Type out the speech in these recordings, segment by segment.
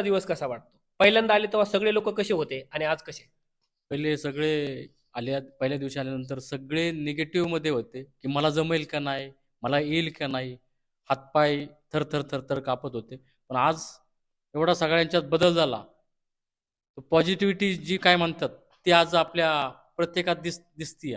दिवस कसा वाटतो? पहिल्यांदा आले तेव्हा सगळे लोक कसे होते आणि आज कसे? पहिले सगळे आल्या पहिल्या दिवशी आल्यानंतर सगळे निगेटिव्हमध्ये होते की मला जमेल का नाही मला येईल का नाही हातपाय थर थर थर थर कापत होते. पण आज एवढा सगळ्यांच्यात बदल झाला. पॉझिटिव्हिटी जी काय म्हणतात ती आज आपल्या प्रत्येकात दिस दिसती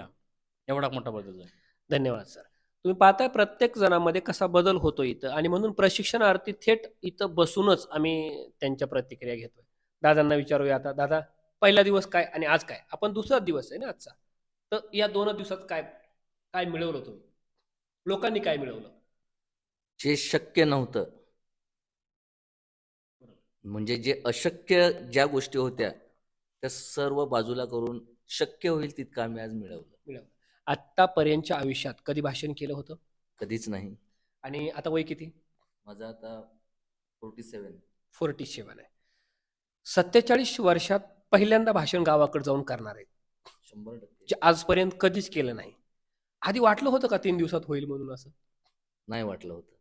एवढा मोठा बदल झाला. धन्यवाद सर. तुम्ही पाहताय प्रत्येक जणांमध्ये कसा बदल होतो इथं. आणि म्हणून प्रशिक्षणार्थी थेट इथं बसूनच आम्ही त्यांच्या प्रतिक्रिया घेतोय. दादांना विचारूया आता. दादा पहिला दिवस काय आणि आज काय? आपण दुसरा दिवस आहे ना आजचा? तर या दोन दिवसात काय काय मिळवलं तुम्ही? लोकांनी काय मिळवलं? जे शक्य नव्हतं. म्हणजे जे अशक्य ज्या गोष्टी होत्या त्या सर्व बाजूला करून शक्य होईल तितकं आम्ही आज मिळवलं. मिळवलं. आत्तापर्यंतच्या आयुष्यात कधी भाषण केलं होतं? कधीच नाही. आणि आता वय किती? माझं आता फोर्टी सेवन फोर्टी सेवन आहे. सत्तेचाळीस वर्षात पहिल्यांदा भाषण गावाकडे जाऊन करणार आहे शंभर टक्के. जे आजपर्यंत कधीच केलं नाही. आधी वाटलं होतं का तीन दिवसात होईल म्हणून असं? नाही वाटलं होतं.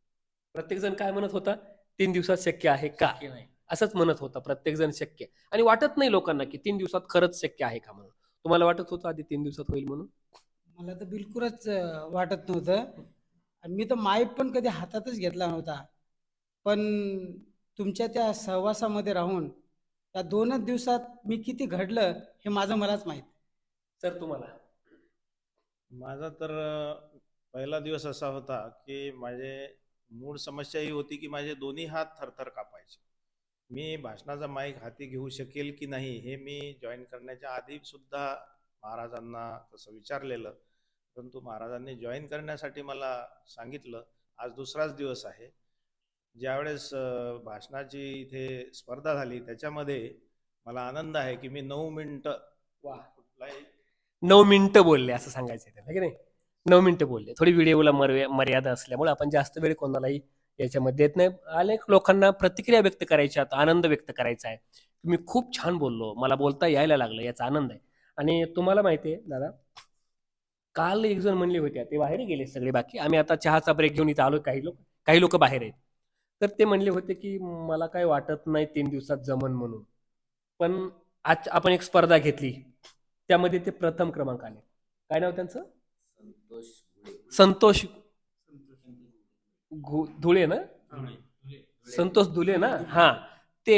प्रत्येक जण काय म्हणत होता? तीन दिवसात शक्य आहे का? शक्य नाही. असंच म्हणत होता प्रत्येक जण शक्य. आणि वाटत नाही लोकांना की तीन दिवसात खरंच शक्य आहे का म्हणून. तुम्हाला वाटत होतं आधी तीन दिवसात होईल म्हणून? मला तर बिलकुलच अं, वाटत नव्हतं. आणि मी तर माईक पण कधी हातातच घेतला नव्हता. पण तुमच्या त्या सहवासामध्ये राहून त्या दोनच दिवसात मी किती घडलं हे माझं मलाच माहीत. सर तुम्हाला? माझा तर अ, पहिला दिवस असा होता की माझे मूळ समस्या ही होती की माझे दोन्ही हात थरथर कापायचे. मी भाषणाचा माईक हाती घेऊ शकेल की नाही हे मी जॉईन करण्याच्या आधी सुद्धा महाराजांना तसं विचारलेलं. परंतु महाराजांनी जॉईन करण्यासाठी मला सांगितलं आज दुसराच दिवस आहे. ज्यावेळेस भाषणाची इथे स्पर्धा झाली त्याच्यामध्ये मला आनंद आहे की मी नऊ मिनटं वा. कुठलाही नऊ मिनिटं बोलले असं सांगायचं त्याला की नाही? नऊ मिनिटं बोलले. थोडी व्हिडिओला मर्या मर्यादा असल्यामुळे आपण जास्त वेळ कोणालाही याच्यामध्ये देत नाही. अनेक लोकांना प्रतिक्रिया व्यक्त करायच्या आहेत आनंद व्यक्त करायचा आहे. मी खूप छान बोललो मला बोलता यायला लागलं याचा आनंद आहे. आणि तुम्हाला माहिती आहे दादा काल एक जण म्हणले होते ते बाहेर गेले सगळे बाकी आम्ही आता चहाचा ब्रेक घेऊन इथं आलो काही लोक काही लोक बाहेर आहेत. तर ते म्हणले होते की मला काय वाटत नाही तीन दिवसात जमन म्हणून. पण आज आपण एक स्पर्धा घेतली त्यामध्ये ते प्रथम क्रमांक आले. काय नाव त्यांचं? संतोष धुळे ना? संतोष धुले ना? हा. ते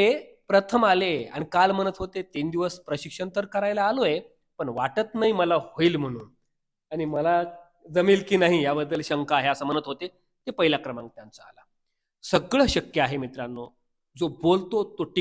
प्रथम आले आणि काल म्हणत होते तीन दिवस प्रशिक्षण तर करायला आलोय पण वाटत नाही मला होईल म्हणून. आणि मला जमेल की नाही याबद्दल शंका आहे असं म्हणत होते. ते पहिला क्रमांक त्यांचा आला. सगळं शक्य आहे मित्रांनो. जो बोलतो तो टिक